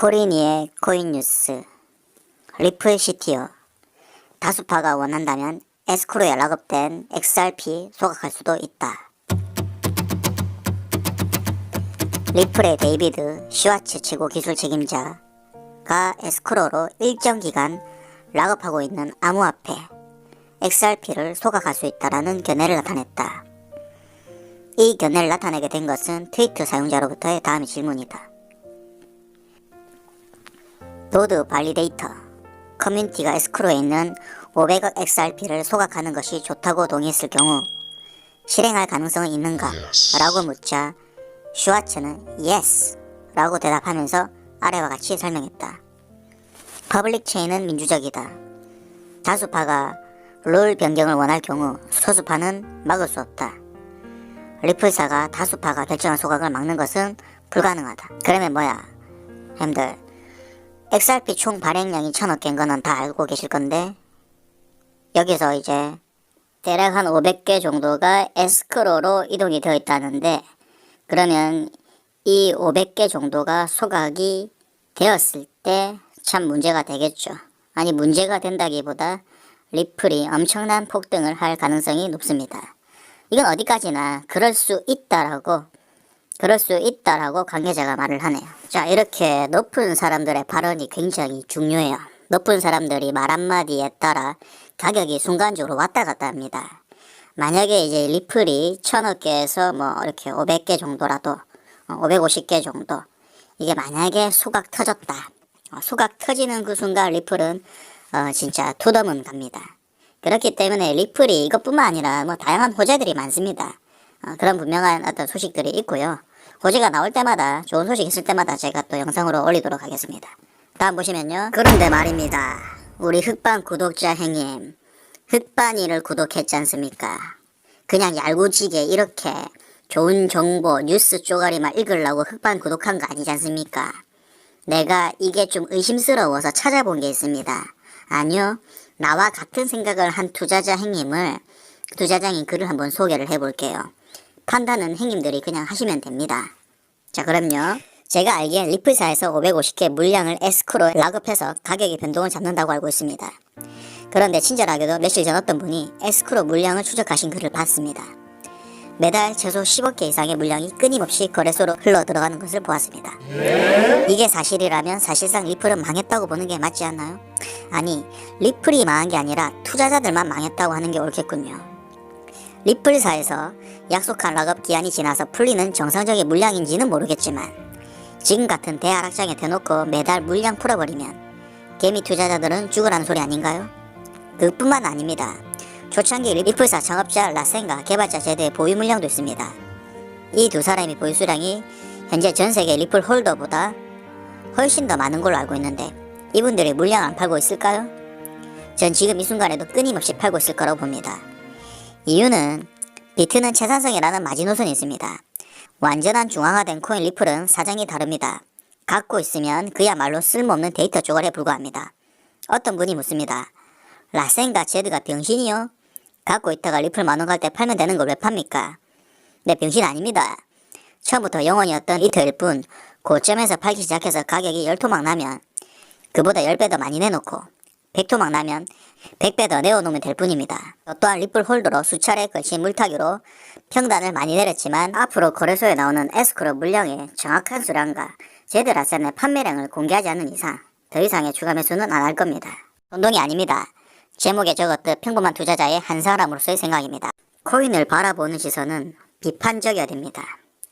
코리니의 코인뉴스 리플 시티어 다수파가 원한다면 에스크로에 락업된 XRP 소각할 수도 있다. 리플의 데이비드 슈와츠 최고 기술 책임자가 에스크로로 일정 기간 락업하고 있는 암호화폐 XRP를 소각할 수 있다라는 견해를 나타냈다. 이 견해를 나타내게 된 것은 트위터 사용자로부터의 다음의 질문이다. 노드 발리데이터 커뮤니티가 에스크로에 있는 500억 XRP를 소각하는 것이 좋다고 동의했을 경우 실행할 가능성은 있는가? 라고 묻자 슈와츠는 yes 라고 대답하면서 아래와 같이 설명했다. 퍼블릭 체인은 민주적이다. 다수파가 룰 변경을 원할 경우 소수파는 막을 수 없다. 리플사가 다수파가 결정한 소각을 막는 것은 불가능하다. 그러면 뭐야? 햄들 XRP 총 발행량이 천억 개인 거는 다 알고 계실 건데 여기서 이제 대략 한 500개 정도가 에스크로로 이동이 되어 있다는데 그러면 이 500개 정도가 소각이 되었을 때 참 문제가 되겠죠. 아니 문제가 된다기보다 리플이 엄청난 폭등을 할 가능성이 높습니다. 이건 어디까지나 그럴 수 있다라고 그럴 수 있다라고 관계자가 말을 하네요. 자, 이렇게 높은 사람들의 발언이 굉장히 중요해요. 높은 사람들이 말 한마디에 따라 가격이 순간적으로 왔다 갔다 합니다. 만약에 이제 리플이 천억 개에서 뭐 이렇게 500개 정도라도, 550개 정도, 이게 만약에 소각 터졌다. 어, 소각 터지는 그 순간 리플은 어, 진짜 투더문 갑니다. 그렇기 때문에 리플이 이것뿐만 아니라 뭐 다양한 호재들이 많습니다. 어, 그런 분명한 어떤 소식들이 있고요. 호재가 나올 때마다 좋은 소식 있을 때마다 제가 또 영상으로 올리도록 하겠습니다. 다음 보시면요. 그런데 말입니다. 우리 흑반 구독자 행님. 흑반이를 구독했지 않습니까? 그냥 얄궂지게 이렇게 좋은 정보, 뉴스 쪼가리만 읽으려고 흑반 구독한 거 아니지 않습니까? 내가 이게 좀 의심스러워서 찾아본 게 있습니다. 아니요. 나와 같은 생각을 한 투자자 행님을, 투자장인 글을 한번 소개를 해볼게요. 판단은 행님들이 그냥 하시면 됩니다. 자, 그럼요. 제가 알기엔 리플사에서 550개 물량을 에스크로 락업해서 가격의 변동을 잡는다고 알고 있습니다. 그런데 친절하게도 며칠 전 어떤 분이 에스크로 물량을 추적하신 글을 봤습니다. 매달 최소 10억 개 이상의 물량이 끊임없이 거래소로 흘러 들어가는 것을 보았습니다. 이게 사실이라면 사실상 리플은 망했다고 보는 게 맞지 않나요? 아니, 리플이 망한 게 아니라 투자자들만 망했다고 하는 게 옳겠군요. 리플사에서 약속한 락업 기한이 지나서 풀리는 정상적인 물량인지는 모르겠지만 지금 같은 대하락장에 대놓고 매달 물량 풀어버리면 개미 투자자들은 죽으라는 소리 아닌가요? 그뿐만 아닙니다. 초창기 리플사 창업자 라센과 개발자 제대의 보유 물량도 있습니다. 이 두 사람의 보유 수량이 현재 전 세계 리플 홀더보다 훨씬 더 많은 걸로 알고 있는데 이분들이 물량 안 팔고 있을까요? 전 지금 이 순간에도 끊임없이 팔고 있을 거라고 봅니다. 이유는 비트는 채산성이라는 마지노선이 있습니다. 완전한 중앙화된 코인 리플은 사정이 다릅니다. 갖고 있으면 그야말로 쓸모없는 데이터 쪼가리에 불과합니다. 어떤 분이 묻습니다. 라센과 제드가 병신이요? 갖고 있다가 리플 만원 갈 때 팔면 되는 걸 왜 팝니까? 네, 병신 아닙니다. 처음부터 영원이었던 이터일 뿐 고점에서 팔기 시작해서 가격이 열토막 나면 그보다 10배 더 많이 내놓고 100토막 나면 100배 더 내어놓으면 될 뿐입니다. 또한 리플 홀더로 수차례 걸친 물타기로 평단을 많이 내렸지만 앞으로 거래소에 나오는 에스크로 물량의 정확한 수량과 제드라센의 판매량을 공개하지 않는 이상 더 이상의 추가 매수는 안 할 겁니다. 혼동이 아닙니다. 제목에 적었듯 평범한 투자자의 한 사람으로서의 생각입니다. 코인을 바라보는 시선은 비판적이어야 됩니다.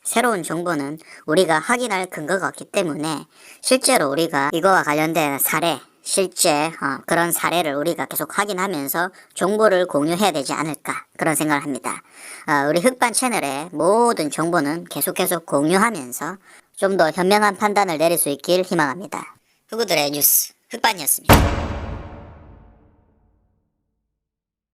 새로운 정보는 우리가 확인할 근거가 없기 때문에 실제로 우리가 이거와 관련된 사례, 실제 어, 그런 사례를 우리가 계속 확인하면서 정보를 공유해야 되지 않을까 그런 생각을 합니다. 어, 우리 흑반 채널의 모든 정보는 계속 계속 공유하면서 좀 더 현명한 판단을 내릴 수 있길 희망합니다. 흑우들의 뉴스 흑반이었습니다.